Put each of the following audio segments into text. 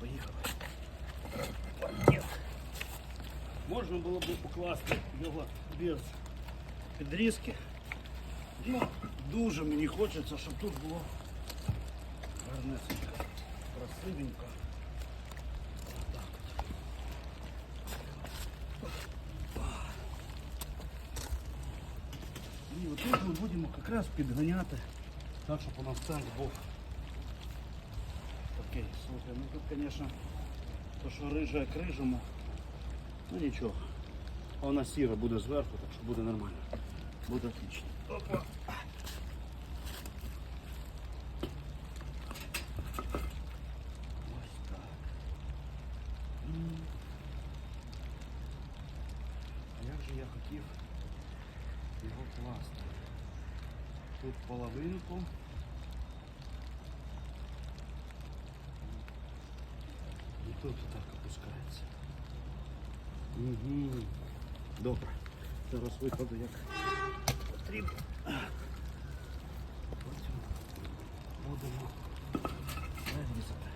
поїхали. Можна було б покласти його без підрізки. Ну, дуже мені хочеться, щоб тут було гарнесенько, красивенько. І отут ми будемо якраз підганяти, так, щоб у нас центр був Окей, слухай, ну тут, звісно, то, що рижа як рижому, ну нічого. А вона сіра буде зверху, так що буде нормально. Буде отлично. Опа. Його класти? Тут половинку. тут так опускається. Угу. Добре. Зараз викладу як потрібно. Потім будемо вирізати.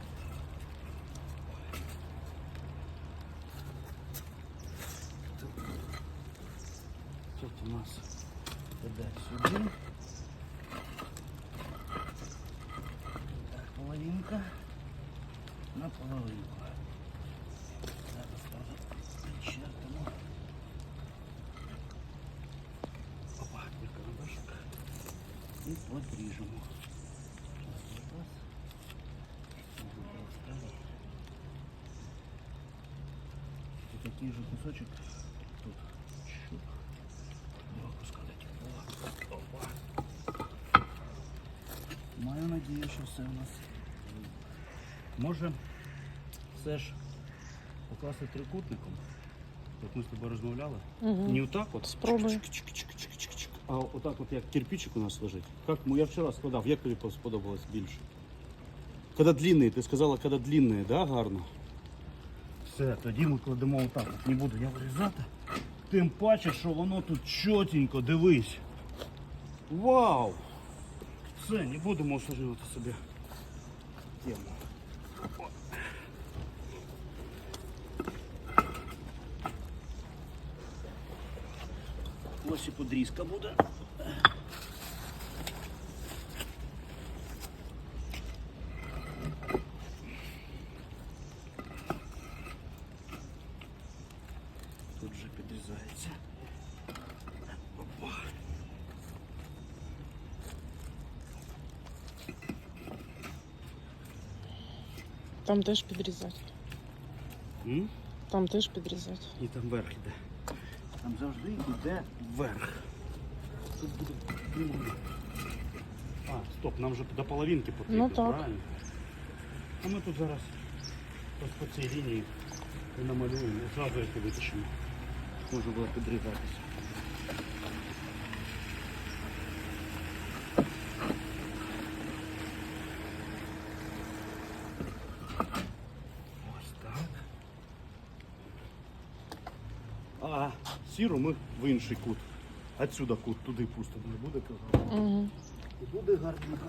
Тут, тут у нас іде сюди. Так, половинка на половинку. І подріжемо. Раз, раз. Будь ласка. І такий же кусочок тут. Щуп. Легко сказати. О, Опа. Маю надію, що все у нас. Може все ж покласти трикутником, як ми з тобою розмовляли. Угу. Не отак от. Спробуй. Чик-чик-чик-чик-чик-чик. А отак от як кирпичик у нас лежить. Як, ну, я вчора складав, як тобі сподобалось більше? Коли длинний, ти сказала, коли длинний, да, гарно? Все, тоді ми кладемо отак. От. Не буду я вирізати. Тим паче, що воно тут чотенько, дивись. Вау! Все, не будемо осуджувати собі тему. Ось і подрізка буде. Тут же підрізається. Опа. Там теж підрізати. М? Там теж підрізати. І там верх іде. Там завжди йде вверх. Тут буде. А, стоп, нам вже до половинки потрібно, Ну, так. правильно? А ми тут зараз ось по цій лінії і намалюємо, і зразу їх витащимо. Може було підрізатися. Ось так. А сіру ми в інший кут. Отсюда кут, туди пустимо. Не буде казати. Угу. І буде гарненько.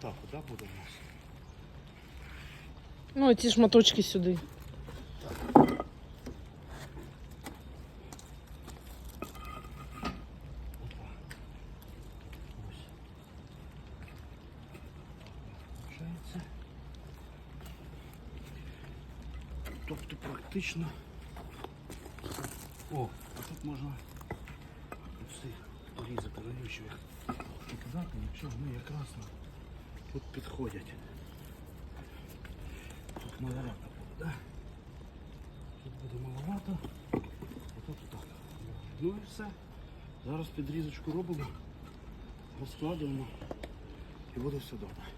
Так, куди буде у нас? Ну, ці шматочки сюди. Ось. Получається. Тобто практично. О, а тут можна оці порізати, навіщо їх показати, якщо вони якраз тут підходять. Тут маловато буде, да? Тут буде маловато, а тут так. Ну і все. Зараз підрізочку робимо, розкладемо і буде все добре.